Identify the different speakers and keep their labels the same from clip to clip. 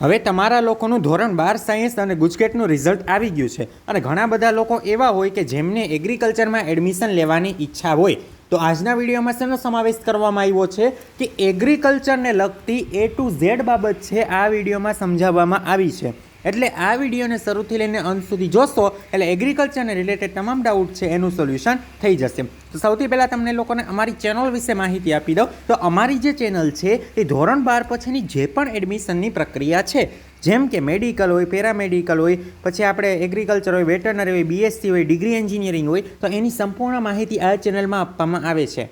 Speaker 1: હવે તમારા લોકોનું ધોરણ બાર સાયન્સ અને ગુજકેટનું રિઝલ્ટ આવી ગયું છે. અને ઘણા બધા લોકો એવા હોય કે જેમને એગ્રીકલ્ચરમાં એડમિશન લેવાની ઈચ્છા હોય. તો આજના વિડીયોમાં શેનો સમાવેશ કરવામાં આવ્યો છે કે એગ્રીકલ્ચરને લગતી એ ટુ ઝેડ બાબત છે આ વિડીયોમાં સમજાવવામાં આવી છે. એટલે આ વિડીયોને શરૂથી લઈને અંત સુધી જોશો, એટલે એગ્રીકલ્ચરને રિલેટેડ તમામ ડાઉટ છે, એનું સોલ્યુશન થઈ જશે. તો સૌથી પહેલાં તમને લોકોને અમારી ચેનલ વિશે માહિતી આપી દઉં. તો અમારી જે ચેનલ છે, એ ધોરણ બાર પછીની જે પણ એડમિશનની પ્રક્રિયા છે, જેમ કે મેડિકલ હોય પેરામેડિકલ હોય, પછી આપણે એગ્રીકલ્ચર હોય વેટરનરી હોય બીએસસી હોય ડિગ્રી એન્જિનિયરિંગ હોય, તો એની સંપૂર્ણ માહિતી આ ચેનલમાં આપવામાં આવે છે.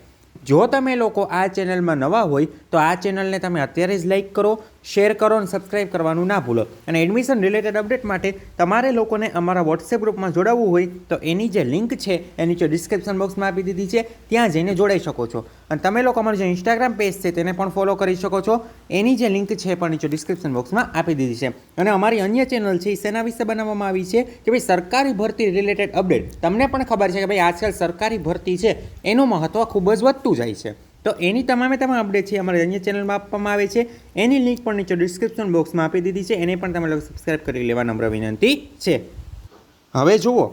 Speaker 1: જો તમે લોકો આ ચેનલમાં નવા હોય, તો આ ચેનલને તમે અત્યારે જ લાઈક કરો શેર કરો અને સબસ્ક્રાઈબ કરવાનું ના ભૂલો. અને એડમિશન રિલેટેડ અપડેટ માટે તમારે લોકોને અમારા વોટ્સએપ ગ્રુપમાં જોડાવવું હોય તો એની જે લિંક છે એ નીચે ડિસ્ક્રિપ્શન બોક્સમાં આપી દીધી છે, ત્યાં જઈને જોડાઈ શકો છો. અને તમે લોકો અમારું જે ઇન્સ્ટાગ્રામ પેજ છે તેને પણ ફોલો કરી શકો છો. એની જે લિંક છે પણ નીચે ડિસ્ક્રિપ્શન બોક્સમાં આપી દીધી છે. અને અમારી અન્ય ચેનલ છે એ શેના વિશે બનાવવામાં આવી છે કે ભાઈ સરકારી ભરતી રિલેટેડ અપડેટ. તમને પણ ખબર છે કે ભાઈ આજકાલ સરકારી ભરતી છે, એનું મહત્ત્વ ખૂબ જ વધતું જાય છે. તો એની તમામે તમામ અપડેટ છે અમારી અન્ય ચેનલમાં આપવામાં આવે છે. એની લિંક પણ નીચે ડિસ્ક્રિપ્શન બોક્સમાં આપી દીધી છે. એને પણ તમે લોકો સબસ્ક્રાઈબ કરી લેવા નમ્ર વિનંતી છે. હવે જુઓ,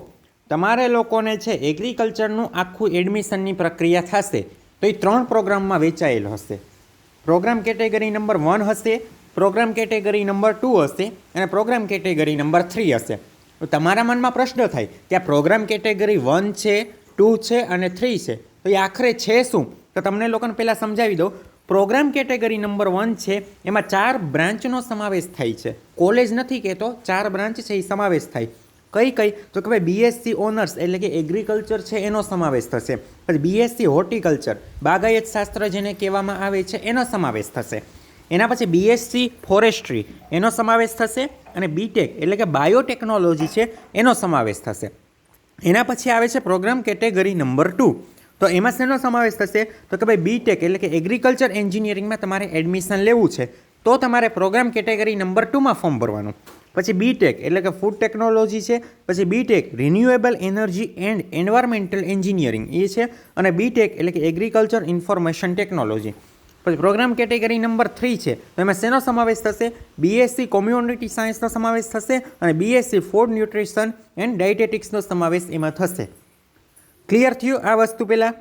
Speaker 1: તમારે લોકોને છે એગ્રીકલ્ચરનું આખું એડમિશનની પ્રક્રિયા થશે તો એ ત્રણ પ્રોગ્રામમાં વેચાયેલ હશે. પ્રોગ્રામ કેટેગરી નંબર વન હશે પ્રોગ્રામ કેટેગરી નંબર ટુ હશે અને પ્રોગ્રામ કેટેગરી નંબર થ્રી હશે. તો તમારા મનમાં પ્રશ્ન થાય કે આ પ્રોગ્રામ કેટેગરી વન છે ટુ છે અને થ્રી છે. તો એ આખરે છે શું? તો તમને લોકોને પહેલાં સમજાવી દઉં. પ્રોગ્રામ કેટેગરી નંબર વન છે, એમાં ચાર બ્રાન્ચનો સમાવેશ થાય છે. કોલેજ નથી કહેતો, ચાર બ્રાન્ચ છે, એ સમાવેશ થાય. કઈ કઈ? તો કે ભાઈ બીએસસી ઓનર્સ એટલે કે એગ્રીકલ્ચર છે, એનો સમાવેશ થશે. પછી બીએસસી હોર્ટિકલ્ચર બાગાયત શાસ્ત્ર જેને કહેવામાં આવે છે, એનો સમાવેશ થશે. એના પછી બીએસસી ફોરેસ્ટ્રી એનો સમાવેશ થશે. અને બીટેક એટલે કે બાયોટેકનોલોજી છે, એનો સમાવેશ થશે. એના પછી આવે છે પ્રોગ્રામ કેટેગરી નંબર ટુ તો એમાં શેનો સમાવેશ થશે? તો કે ભાઈ બીટેક એટલે કે એગ્રીકલ્ચર એન્જિનિયરિંગમાં તમારે એડમિશન લેવું છે. તો તમારે પ્રોગ્રામ કેટેગરી નંબર ટુમાં ફોર્મ ભરવાનું. પછી બીટેક એટલે કે ફૂડ ટેકનોલોજી છે. પછી BTech renewable energy and environmental engineering એ છે. અને બીટેક એટલે કે એગ્રીકલ્ચર ઇન્ફોર્મેશન ટેકનોલોજી પછી પ્રોગ્રામ કેટેગરી નંબર થ્રી છે. તો એમાં શેનો સમાવેશ થશે? બીએસસી કોમ્યુનિટી સાયન્સનો સમાવેશ થશે. અને બીએસસી ફૂડ ન્યુટ્રિશન એન્ડ ડાયટેટિક્સનો સમાવેશ એમાં થશે. ક્લિયર થયું આ વસ્તુ પહેલાં?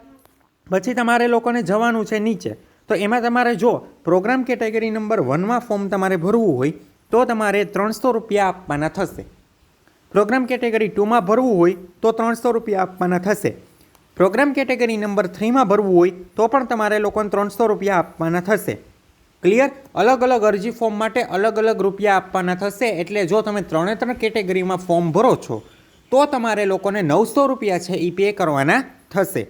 Speaker 1: પછી તમારે લોકોને જવાનું છે નીચે. તો એમાં તમારે જો પ્રોગ્રામ કેટેગરી નંબર વનમાં ફોર્મ તમારે ભરવું હોય, તો તમારે ત્રણસો રૂપિયા આપવાના થશે. પ્રોગ્રામ કેટેગરી ટુમાં ભરવું હોય, તો ત્રણસો રૂપિયા આપવાના થશે. પ્રોગ્રામ કેટેગરી નંબર થ્રીમાં ભરવું હોય, તો પણ તમારે લોકોને ત્રણસો રૂપિયા આપવાના થશે. ક્લિયર અલગ અલગ અરજી ફોર્મ માટે અલગ અલગ રૂપિયા આપવાના થશે, એટલે જો તમે ત્રણે ત્રણ કેટેગરીમાં ફોર્મ ભરો છો તો તમારે લોકોને નવસો રૂપિયા છે એ પે કરવાના થશે.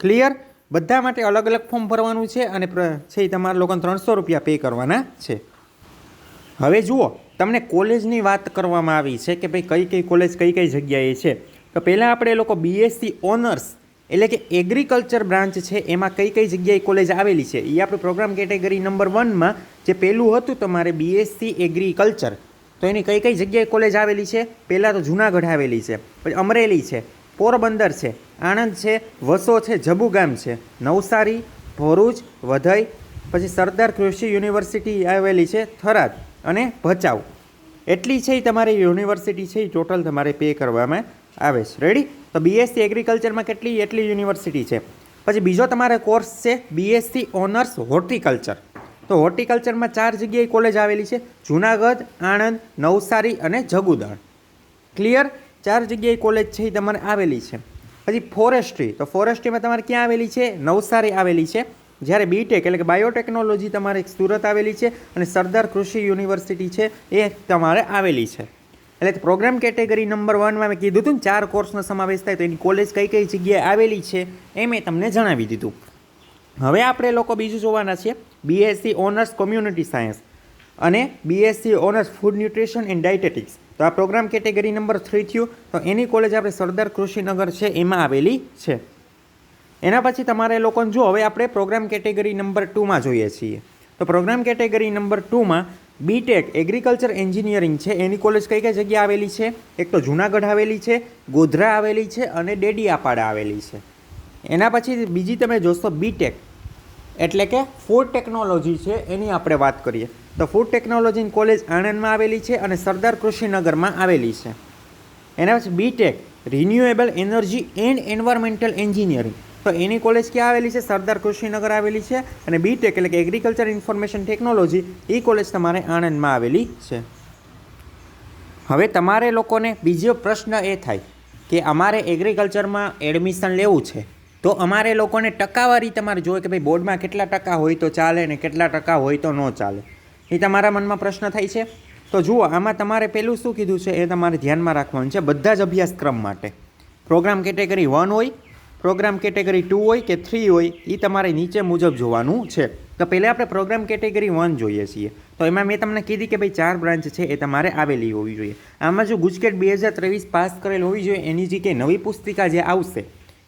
Speaker 1: ક્લિયર બધા માટે અલગ અલગ ફોર્મ ભરવાનું છે અને છે એ તમારા લોકોને ત્રણસો રૂપિયા પે કરવાના છે. હવે જુઓ, તમને કોલેજની વાત કરવામાં આવી છે કે ભાઈ કઈ કઈ કોલેજ કઈ કઈ જગ્યાએ છે. તો પહેલાં આપણે લોકો બીએસસી ઓનર્સ એટલે કે એગ્રીકલ્ચર બ્રાન્ચ છે, એમાં કઈ કઈ જગ્યાએ કોલેજ આવેલી છે? એ આપણે પ્રોગ્રામ કેટેગરી નંબર વનમાં જે પહેલું હતું તમારે બીએસસી એગ્રીકલ્ચર તો એની કઈ કઈ જગ્યાએ કોલેજ આવેલી છે? પહેલાં તો જુનાગઢ આવેલી છે, પછી અમરેલી છે, પોરબંદર છે, આણંદ છે, વસો છે, જબુગામ છે, નવસારી, ભરૂચ, વધઈ, પછી સરદાર કૃષિ યુનિવર્સિટી આવેલી છે, થરાદ અને ભચાઉ. એટલી છે એ તમારી યુનિવર્સિટી છે એ ટોટલ તમારે પે કરવામાં આવે છે. રેડી તો બીએસસી એગ્રીકલ્ચરમાં કેટલી, એટલી યુનિવર્સિટી છે? પછી બીજો તમારે કોર્સ છે બીએસસી ઓનર્સ હોર્ટિકલ્ચર તો હોર્ટિકલ્ચરમાં ચાર જગ્યાએ કોલેજ આવેલી છે. જુનાગઢ, આણંદ, નવસારી અને જગુદણ. ક્લિયર ચાર જગ્યાએ કોલેજ છે એ તમારે આવેલી છે. પછી ફોરેસ્ટ્રી તો ફોરેસ્ટ્રીમાં તમારે ક્યાં આવેલી છે? નવસારી આવેલી છે. જ્યારે બીટેક એટલે કે બાયોટેકનોલોજી તમારે સુરત આવેલી છે અને સરદાર કૃષિ યુનિવર્સિટી છે એ તમારે આવેલી છે. એટલે પ્રોગ્રામ કેટેગરી નંબર વનમાં મેં કીધું હતું ને, ચાર કોર્સનો સમાવેશ થાય તો એની કોલેજ કઈ કઈ જગ્યાએ આવેલી છે એ મેં તમને જણાવી દીધું. હવે આપણે લોકો બીજું જોવાના છીએ. બીએસસી ઓનર્સ કોમ્યુનિટી સાયન્સ અને BSc honours food nutrition and dietetics તો આ પ્રોગ્રામ કેટેગરી નંબર થ્રી થયું. તો એની કોલેજ આપણે સરદાર કૃષિનગર છે, એમાં આવેલી છે. એના પછી તમારે લોકોને જો હવે આપણે પ્રોગ્રામ કેટેગરી નંબર ટુમાં જોઈએ છીએ. તો પ્રોગ્રામ કેટેગરી નંબર ટુમાં બીટેક એગ્રીકલ્ચર એન્જિનિયરિંગ છે, એની કોલેજ કઈ કઈ જગ્યાએ આવેલી છે? એક તો જુનાગઢ આવેલી છે, ગોધરા આવેલી છે અને ડેડિયાપાડા આવેલી છે. એના પછી બીજી તમે જોશો બીટેક એટલે કે ફૂડ ટેકનોલોજી છે, એની આપણે વાત કરીએ. તો ફૂડ ટેકનોલોજી કોલેજ આણંદમાં આવેલી છે અને સરદાર કૃષિનગરમાં આવેલી છે. એના પછી BTech renewable energy and environmental engineering તો એની કોલેજ ક્યાં આવેલી છે? સરદાર કૃષિનગર આવેલી છે અને બીટેક એટલે કે એગ્રીકલ્ચર ઇન્ફોર્મેશન ટેકનોલોજી એ કોલેજ તમારે આણંદમાં આવેલી છે. હવે તમારે લોકોને બીજો પ્રશ્ન એ થાય કે અમારે એગ્રીકલ્ચરમાં એડમિશન લેવું છે. તો અમારે લોકોને ટકાવારી તમારે જોઈએ કે ભાઈ બોર્ડમાં કેટલા ટકા હોય તો ચાલે ને કેટલા ટકા હોય તો ન ચાલે. એ તમારા મનમાં પ્રશ્ન થાય છે? તો જુઓ, આમાં તમારે પહેલું શું કીધું છે એ તમારે ધ્યાનમાં રાખવાનું છે બધા જ અભ્યાસક્રમ માટે. પ્રોગ્રામ કેટેગરી વન હોય પ્રોગ્રામ કેટેગરી ટુ હોય કે થ્રી હોય એ તમારે નીચે મુજબ જોવાનું છે. તો પહેલાં આપણે પ્રોગ્રામ કેટેગરી વન જોઈએ છીએ. તો એમાં મેં તમને કીધી કે ભાઈ ચાર બ્રાન્ચ છે એ તમારે આવેલી હોવી જોઈએ. આમાં જો ગુજકેટ બે હજાર ત્રેવીસ પાસ કરેલ હોવી જોઈએ, એની જે કે નવી પુસ્તિકા જે આવશે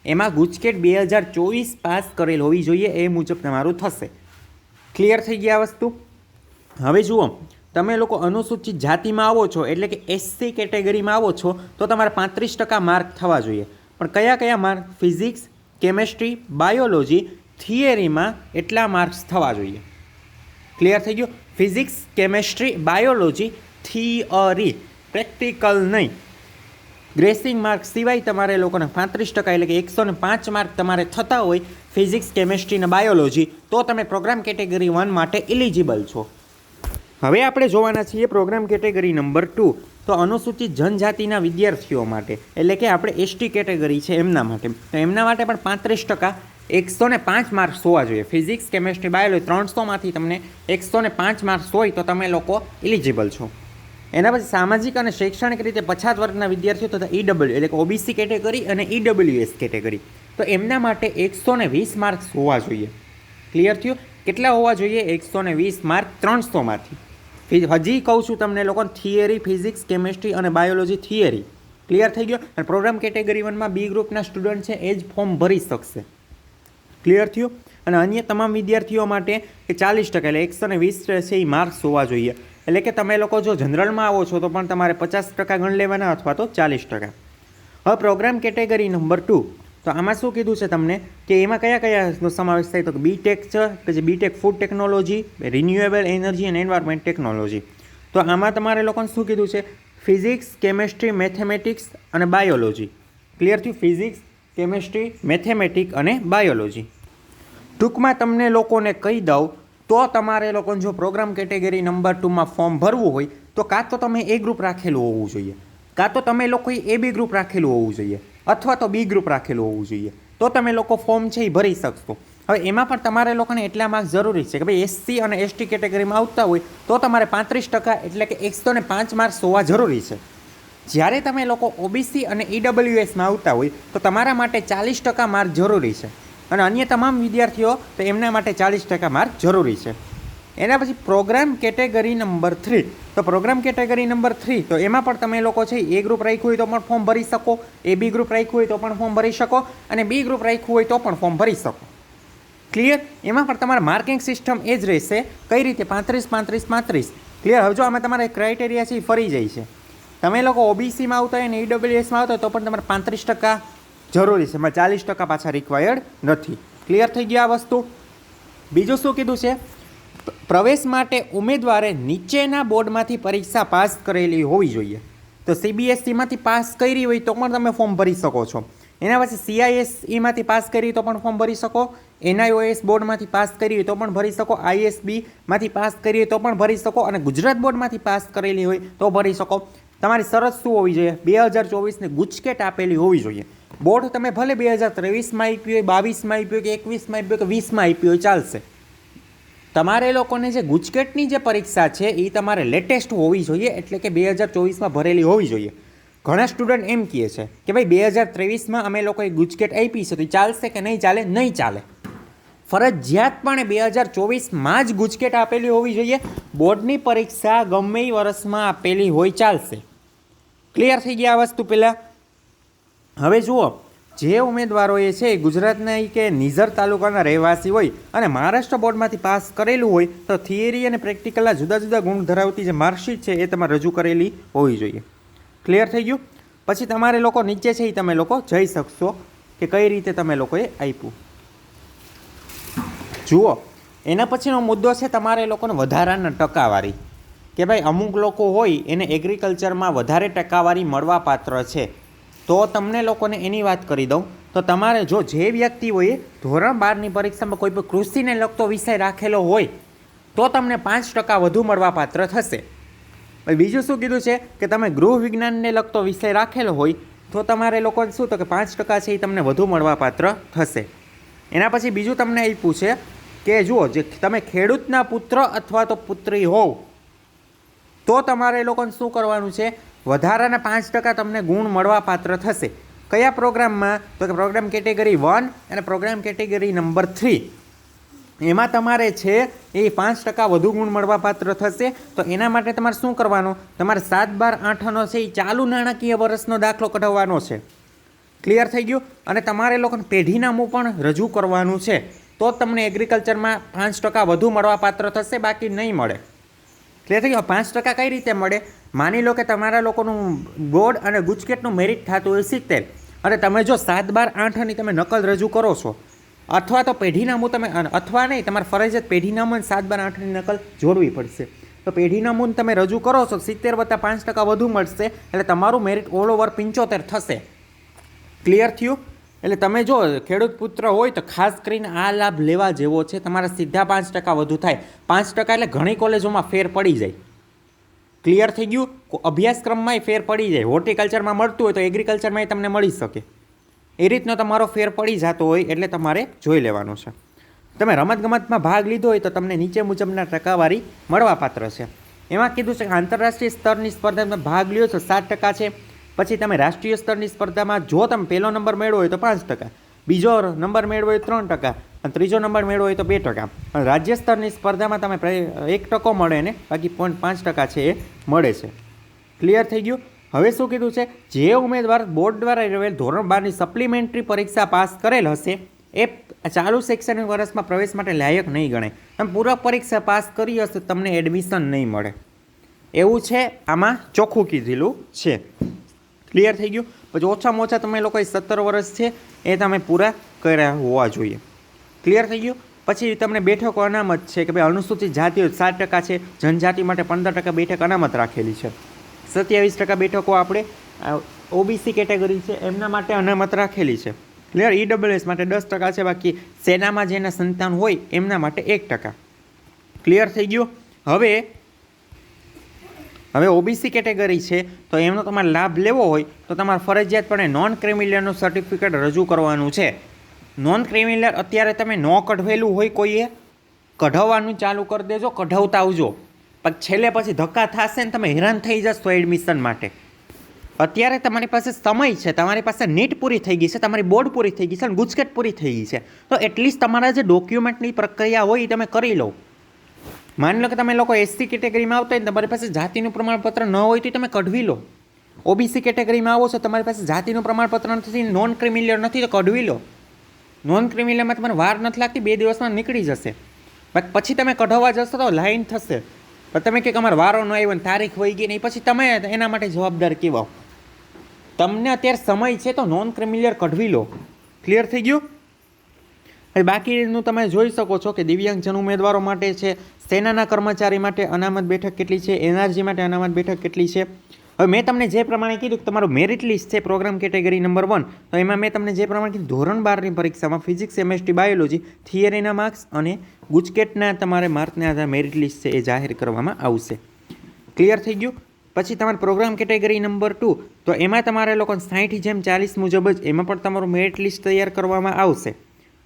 Speaker 1: એમાં ગુજકેટ બે હજાર ચોવીસ પાસ કરેલ હોવી જોઈએ એ મુજબ તમારું થશે. ક્લિયર થઈ ગયા વસ્તુ? હવે જુઓ, તમે લોકો અનુસૂચિત જાતિમાં આવો છો, એટલે કે એસસી કેટેગરીમાં આવો છો, તો તમારે પાંત્રીસ ટકા માર્ક થવા જોઈએ. પણ કયા કયા માર્ક? ફિઝિક્સ, કેમેસ્ટ્રી, બાયોલોજી, થિયરીમાં એટલા માર્ક્સ થવા જોઈએ. ક્લિયર થઈ ગયું? Physics, chemistry, biology, theory. Practical નહીં. ગ્રેસિંગ માર્ક સિવાય તમારે લોકોને પાંત્રીસ ટકા એટલે કે એકસો ને પાંચ માર્ક તમારે થતા હોય ફિઝિક્સ કેમેસ્ટ્રી અને બાયોલોજી તો તમે પ્રોગ્રામ કેટેગરી વન માટે ઇલિજિબલ છો. હવે આપણે જોવાના છીએ પ્રોગ્રામ કેટેગરી નંબર ટુ તો અનુસૂચિત જનજાતિના વિદ્યાર્થીઓ માટે, એટલે કે આપણે એસટી કેટેગરી છે એમના માટે. તો એમના માટે પણ પાંત્રીસ ટકા એકસો ને પાંચ માર્ક્સ હોવા જોઈએ. ફિઝિક્સ કેમેસ્ટ્રી બાયોલોજી ત્રણસોમાંથી તમને એકસો ને પાંચ માર્ક્સ હોય તો તમે લોકો ઇલિજિબલ છો. એના પછી સામાજિક અને શૈક્ષણિક રીતે પછાત વર્ગના વિદ્યાર્થીઓ તથા ઈડબલ્યુ એટલે કે ઓબીસી કેટેગરી અને ઈડબલ્યુએસ કેટેગરી. તો એમના માટે એકસો ને વીસ માર્ક્સ હોવા જોઈએ. ક્લિયર થયું? કેટલા હોવા જોઈએ? એકસો ને વીસ માર્ક ત્રણસોમાંથી હજી કહું છું તમને લોકો થિયરી ફિઝિક્સ કેમેસ્ટ્રી અને બાયોલોજી થિયરી ક્લિયર થઈ ગયો? અને પ્રોગ્રામ કેટેગરી વનમાં બી ગ્રુપના સ્ટુડન્ટ છે, એ જ ફોર્મ ભરી શકશે. ક્લિયર થયું? અને અન્ય તમામ વિદ્યાર્થીઓ માટે ચાલીસ ટકા, એટલે એકસો ને વીસ છે એ માર્ક્સ હોવા જોઈએ. એટલે કે તમે લોકો જો જનરલમાં આવો છો તો પણ તમારે પચાસ ટકા ગણ લેવાના અથવા તો ચાલીસ ટકા. હવે પ્રોગ્રામ કેટેગરી નંબર ટુ તો આમાં શું કીધું છે તમને? કે એમાં કયા કયાનો સમાવેશ થાય? તો બીટેક છે, કે જે B Tech food technology renewable energy and environment technology તો આમાં તમારે લોકોને શું કીધું છે? ફિઝિક્સ કેમેસ્ટ્રી મેથેમેટિક્સ અને બાયોલોજી ક્લિયર થયું? ફિઝિક્સ કેમેસ્ટ્રી મેથેમેટિક અને બાયોલોજી ટૂંકમાં તમને લોકોને કહી દઉં તો તમારે લોકોને જો પ્રોગ્રામ કેટેગરી નંબર ટુમાં ફોર્મ ભરવું હોય, તો કાં તો તમે એ ગ્રુપ રાખેલું હોવું જોઈએ. કાં તો તમે લોકોએ એ બી ગ્રુપ રાખેલું હોવું જોઈએ. અથવા તો બી ગ્રુપ રાખેલું હોવું જોઈએ. તો તમે લોકો ફોર્મ છે એ ભરી શકશો. હવે એમાં પણ તમારે લોકોને એટલા માર્ક્સ જરૂરી છે કે ભાઈ એસસી અને એસટી કેટેગરીમાં આવતા હોય, તો તમારે પાંત્રીસ ટકા એટલે કે એકસો ને પાંચ માર્ક્સ હોવા જરૂરી છે. જ્યારે તમે લોકો ઓબીસી અને ઈડબ્લ્યુએસમાં આવતા હોય, તો તમારા માટે ચાલીસ ટકા માર્ક જરૂરી છે. અને અન્ય તમામ વિદ્યાર્થીઓ, તો એમના માટે ચાલીસ ટકા માર્ક જરૂરી છે. એના પછી પ્રોગ્રામ કેટેગરી નંબર થ્રી તો પ્રોગ્રામ કેટેગરી નંબર થ્રી તો એમાં પણ તમે લોકો છે એ ગ્રુપ રાખ્યું હોય તો પણ ફોર્મ ભરી શકો, એ બી ગ્રુપ રાખ્યું હોય તો પણ ફોર્મ ભરી શકો, અને બી ગ્રુપ રાખ્યું હોય તો પણ ફોર્મ ભરી શકો. ક્લિયર એમાં પણ તમારા માર્કિંગ સિસ્ટમ એ જ રહેશે. કઈ રીતે? પાંત્રીસ પાંત્રીસ પાંત્રીસ. ક્લિયર હવે જો આમાં તમારે ક્રાઇટેરિયા છે એ ફરી જાય છે. તમે લોકો ઓબીસીમાં આવતા હોય ને ઈડબ્લ્યુએસમાં આવતા હોય તો પણ તમારે પાંત્રીસ ટકા જરૂરી છે. એમાં ચાલીસ ટકા પાછા રિક્વાયર્ડ નથી. ક્લિયર થઈ ગયા આ વસ્તુ? બીજું શું કીધું છે? પ્રવેશ માટે ઉમેદવારે નીચેના બોર્ડમાંથી પરીક્ષા પાસ કરેલી હોવી જોઈએ. તો સીબીએસઈમાંથી પાસ કરી હોય તો પણ તમે ફોર્મ ભરી શકો છો. એના પછી સીઆઈએસઈમાંથી પાસ કરી તો પણ ફોર્મ ભરી શકો. એનઆઈઓએસ બોર્ડમાંથી પાસ કરી હોય તો પણ ભરી શકો. આઈએસબીમાંથી પાસ કરી હોય તો પણ ભરી શકો. અને ગુજરાત બોર્ડમાંથી પાસ કરેલી હોય તો ભરી શકો. તમારી શરત શું હોવી જોઈએ? બે હજાર ચોવીસની ગુચકેટ આપેલી હોવી જોઈએ. બોર્ડ તમે ભલે બે હજાર ત્રેવીસમાં આપ્યું હોય, બાવીસમાં આપ્યું કે એકવીસમાં આપ્યું કે વીસમાં આપ્યું ચાલશે. તમારે લોકોને જે ગુજકેટની જે પરીક્ષા છે એ તમારે લેટેસ્ટ હોવી જોઈએ, એટલે કે બે હજાર ચોવીસમાં ભરેલી હોવી જોઈએ. ઘણા સ્ટુડન્ટ એમ કહે છે કે ભાઈ, બે હજાર ત્રેવીસમાં અમે લોકોએ ગુજકેટ આપી છે, તો ચાલશે કે નહીં ચાલે? નહીં ચાલે. ફરજિયાતપણે બે હજાર ચોવીસમાં જ ગુજકેટ આપેલી હોવી જોઈએ, બોર્ડની પરીક્ષા ગમે એ વર્ષમાં આપેલી હોય, ચાલશે. ક્લિયર થઈ ગયા વસ્તુ પહેલાં? હવે જુઓ, જે ઉમેદવારોએ છે ગુજરાતના કે નિઝર તાલુકાના રહેવાસી હોય અને મહારાષ્ટ્ર બોર્ડમાંથી પાસ કરેલું હોય, તો થિયરી અને પ્રેક્ટિકલના જુદા જુદા ગુણ ધરાવતી જે માર્કશીટ છે એ તમારે રજૂ કરેલી હોવી જોઈએ. ક્લિયર થઈ ગયું? પછી તમારે લોકો નીચે છે એ તમે લોકો જઈ શકશો કે કઈ રીતે તમે લોકોએ આપ્યું. જુઓ, એના પછીનો મુદ્દો છે તમારે લોકોને વધારાના ટકાવારી. કે ભાઈ અમુક લોકો હોય એને એગ્રીકલ્ચરમાં વધારે ટકાવારી મળવાપાત્ર છે. તો તમને લોકોને એની વાત કરી દઉં. તો તમારે જો જે વ્યક્તિઓએ ધોરણ બારની પરીક્ષામાં કોઈ પણ કૃષિને લગતો વિષય રાખેલો હોય, તો તમને પાંચ ટકા વધુ મળવા પાત્ર થશે બીજું શું કીધું છે કે તમે ગૃહ વિજ્ઞાનને લગતો વિષય રાખેલો હોય, તો તમારે લોકોને શું તો કે પાંચ ટકા છે એ તમને વધુ મળવા પાત્ર થશે. એના પછી બીજું તમને એ પૂછે કે જુઓ, જે તમે ખેડૂતના પુત્ર અથવા તો પુત્રી હોવ, તો તમારે લોકોને શું કરવાનું છે? વધારાના પાંચ ટકા તમને ગુણ મળવાપાત્ર થશે. કયા પ્રોગ્રામમાં? તો કે પ્રોગ્રામ કેટેગરી વન અને પ્રોગ્રામ કેટેગરી નંબર થ્રી. એમાં તમારે છે એ પાંચ ટકા વધુ ગુણ મળવા પાત્ર થશે. તો એના માટે તમારે શું કરવાનું? તમારે સાત બાર આઠનો છે એ ચાલુ નાણાકીય વર્ષનો દાખલો કઢાવવાનો છે. ક્લિયર થઈ ગયું? અને તમારે લોકોને પેઢીનામું પણ રજૂ કરવાનું છે. તો તમને એગ્રીકલ્ચરમાં પાંચ ટકા વધુ મળવા પાત્ર થશે, બાકી નહીં મળે. ક્લિયર થઈ ગયું? પાંચ ટકા કઈ રીતે મળે? માની લો કે તમારા લોકોનું ગોળ અને ગુજકેટનું મેરિટ થતું હોય સિત્તેર. અને તમે જો સાત બાર આઠની તમે નકલ રજૂ કરો છો, અથવા તો પેઢીનામું તમે અથવા નહીં, તમારે ફરજિયાત પેઢીનામું અને સાત બાર આઠની નકલ જોડવી પડશે. તો પેઢીનામું તમે રજૂ કરો છો, સિત્તેર વત્તા પાંચ ટકા વધુ મળશે, એટલે તમારું મેરિટ ઓલ ઓવર પંચોતેર થશે. ક્લિયર થયું? એટલે તમે જો ખેડૂત પુત્ર હોય તો ખાસ કરીને આ લાભ લેવા જેવો છે, તમારા સીધા પાંચ ટકા વધુ થાય. પાંચ ટકા એટલે ઘણી કોલેજોમાં ફેર પડી જાય. ક્લિયર થઈ ગયું? અભ્યાસક્રમમાંય ફેર પડી જાય. હોર્ટિકલ્ચરમાં મળતું હોય તો એગ્રીકલ્ચરમાં તમને મળી શકે. એ રીતનો તમારો ફેર પડી જતો હોય એટલે તમારે જોઈ લેવાનું છે. તમે રમતગમતમાં ભાગ લીધો હોય તો તમને નીચે મુજબના ટકાવારી મળવાપાત્ર છે. એમાં કીધું છે કે આંતરરાષ્ટ્રીય સ્તરની સ્પર્ધામાં ભાગ લ્યો છો સાત ટકા છે. પછી તમે રાષ્ટ્રીય સ્તરની સ્પર્ધામાં જો તમે પહેલો નંબર મેળવો હોય તો પાંચ ટકા, બીજો નંબર મેળવો હોય ત્રણ ટકા અને ત્રીજો નંબર મેળવો હોય તો બે ટકા. અને રાજ્ય સ્તરની સ્પર્ધામાં તમે એક ટકો મળે ને બાકી પોઈન્ટ પાંચ ટકા છે એ મળે છે. ક્લિયર થઈ ગયું? હવે શું કીધું છે? જે ઉમેદવાર બોર્ડ દ્વારા રહેલ ધોરણ બારની સપ્લિમેન્ટરી પરીક્ષા પાસ કરેલ હશે, એ ચાલુ શૈક્ષણિક વર્ષમાં પ્રવેશ માટે લાયક નહીં ગણાય. એમ પૂરક પરીક્ષા પાસ કરી હશે તમને એડમિશન નહીં મળે. એવું છે, આમાં ચોખ્ખું કીધેલું છે. ક્લિયર થઈ ગયું. પછી ઓછામાં ઓછા તમે લોકોએ સત્તર વર્ષ છે, એ તમે પૂરા કર્યા હોવા જોઈએ. ક્લિયર થઈ ગયું? પછી તમને બેઠકો અનામત છે કે ભાઈ અનુસૂચિત જાતિઓ સાત ટકા છે, જનજાતિ માટે પંદર ટકા બેઠક અનામત રાખેલી છે. સત્યાવીસ ટકા બેઠકો આપણે ઓબીસી કેટેગરી છે, એમના માટે અનામત રાખેલી છે. ક્લિયર ઈડબ્લ્યુએસ માટે દસ ટકા છે, બાકી સેનામાં જેના સંતાન હોય, એમના માટે એક ટકા. ક્લિયર થઈ ગયું? હવે હવે ઓબીસી કેટેગરી છે, તો એમનો તમારે લાભ લેવો હોય, તો તમારે ફરજિયાતપણે નોન ક્રિમિલિયરનું સર્ટિફિકેટ રજૂ કરવાનું છે. નોન ક્રિમિલિયર અત્યારે તમે ન કઢવેલું હોય કોઈએ, કઢાવવાનું ચાલુ કરી દેજો, કઢાવતા આવજો. પણ છેલ્લે પછી ધક્કા થશે ને તમે હેરાન થઈ જશો એડમિશન માટે. અત્યારે તમારી પાસે સમય છે, તમારી પાસે નીટ પૂરી થઈ ગઈ છે, તમારી બોર્ડ પૂરી થઈ ગઈ છે અને ગુજકેટ પૂરી થઈ ગઈ છે. તો એટલીસ્ટ તમારા જે ડોક્યુમેન્ટની પ્રક્રિયા હોય એ તમે કરી લો. માની લો કે તમે લોકો એસસી કેટેગરીમાં આવતા હોય તમારી પાસે જાતિનું પ્રમાણપત્ર ન હોય તો તમે કઢવી લો. ઓબીસી કેટેગરીમાં આવો છો, તમારી પાસે જાતિનું પ્રમાણપત્ર નથી નોન ક્રિમિલિયર નથી, તો કઢવી લો. નોન ક્રિમિલિયરમાં તમારે વાર નથી લાગતી, બે દિવસમાં નીકળી જશે. પછી તમે કઢાવવા જશો તો લાઈન થશે. પણ તમે કે અમારે વારો ન આવ્યો ને તારીખ વહી ગઈ ને પછી તમે એના માટે જવાબદાર કેવાઓ તમને અત્યારે સમય છે તો નોન ક્રિમિલિયર કઢવી લો. ક્લિયર થઈ ગયું? હવે બાકીનું તમે જોઈ શકો છો કે દિવ્યાંગજન ઉમેદવારો માટે છે, સેનાના કર્મચારી માટે અનામત બેઠક કેટલી છે, એનઆરજી માટે અનામત બેઠક કેટલી છે. હવે મેં તમને જે પ્રમાણે કીધું કે તમારું મેરિટ લિસ્ટ છે પ્રોગ્રામ કેટેગરી નંબર વન તો એમાં મેં તમને જે પ્રમાણે કીધું, ધોરણ બારની પરીક્ષામાં ફિઝિક્સ કેમેસ્ટ્રી બાયોલોજી થિયરીના માર્ક્સ અને ગુજકેટના તમારે માર્કને આધારે મેરિટ લિસ્ટ છે એ જાહેર કરવામાં આવશે. ક્લિયર થઈ ગયું? પછી તમારે પ્રોગ્રામ કેટેગરી નંબર ટુ તો એમાં તમારે લોકો સાઠ જેમ ચાલીસ મુજબ જ એમાં પણ તમારું મેરિટ લિસ્ટ તૈયાર કરવામાં આવશે.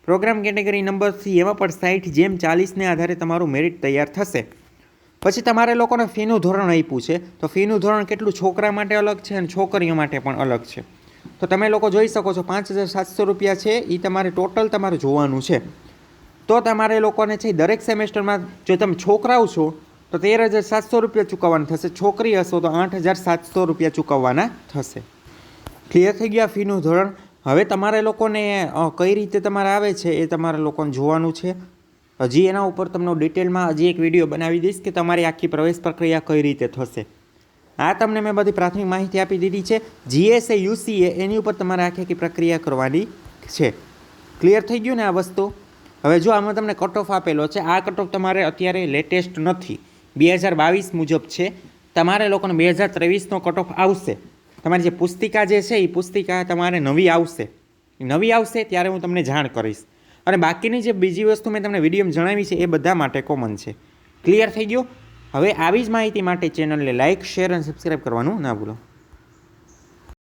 Speaker 1: પ્રોગ્રામ કેટેગરી નંબર સી એમાં પણ સાઠ જેમ ચાલીસને આધારે તમારું મેરિટ તૈયાર થશે. પછી તમારે લોકોને ફીનું ધોરણ આપ્યું છે, તો ફીનું ધોરણ કેટલું છોકરા માટે અલગ છે અને છોકરીઓ માટે પણ અલગ છે. તો તમે લોકો જોઈ શકો છો પાંચ હજાર સાતસો રૂપિયા છે એ તમારે ટોટલ તમારે જોવાનું છે. તો તમારે લોકોને છે દરેક સેમેસ્ટરમાં જો તમે છોકરાઓ છો, તો તેર હજાર સાતસો રૂપિયા ચૂકવવાના થશે, છોકરી હશો તો આઠ હજાર સાતસો રૂપિયા ચૂકવવાના થશે. ક્લિયર થઈ ગયા ફીનું ધોરણ? હવે તમારે લોકોને કઈ રીતે તમારે આવે છે એ તમારે લોકોને જોવાનું છે? હજી એના ઉપર તમને ડિટેલમાં હજી એક વીડિયો બનાવી દઈશ કે તમારી આખી પ્રવેશ પ્રક્રિયા કઈ રીતે થશે. આ તમને મેં બધી પ્રાથમિક માહિતી આપી દીધી છે. જીએસએ યુસીએ એની ઉપર તમારે આખી આખી પ્રક્રિયા કરવાની છે. ક્લિયર થઈ ગયું ને આ વસ્તુ? હવે જો આમાં તમને કટ ઓફ આપેલો છે, આ કટ ઓફ તમારે અત્યારે લેટેસ્ટ નથી. બે હજાર બાવીસ મુજબ છે. તમારે લોકોને બે હજાર ત્રેવીસનો કટ ઓફ આવશે. તમારી જે પુસ્તિકા જે છે, એ પુસ્તિકા તમારે નવી આવશે. નવી આવશે ત્યારે હું તમને જાણ કરીશ. અને બાકીની જે બીજી વસ્તુ મેં તમને વિડીયોમાં જણાવી છે, એ બધા માટે કોમન છે. ક્લિયર થઈ ગયો? હવે આવી જ માહિતી માટે ચેનલને લાઇક શેર અને સબસ્ક્રાઈબ કરવાનું ના ભૂલો.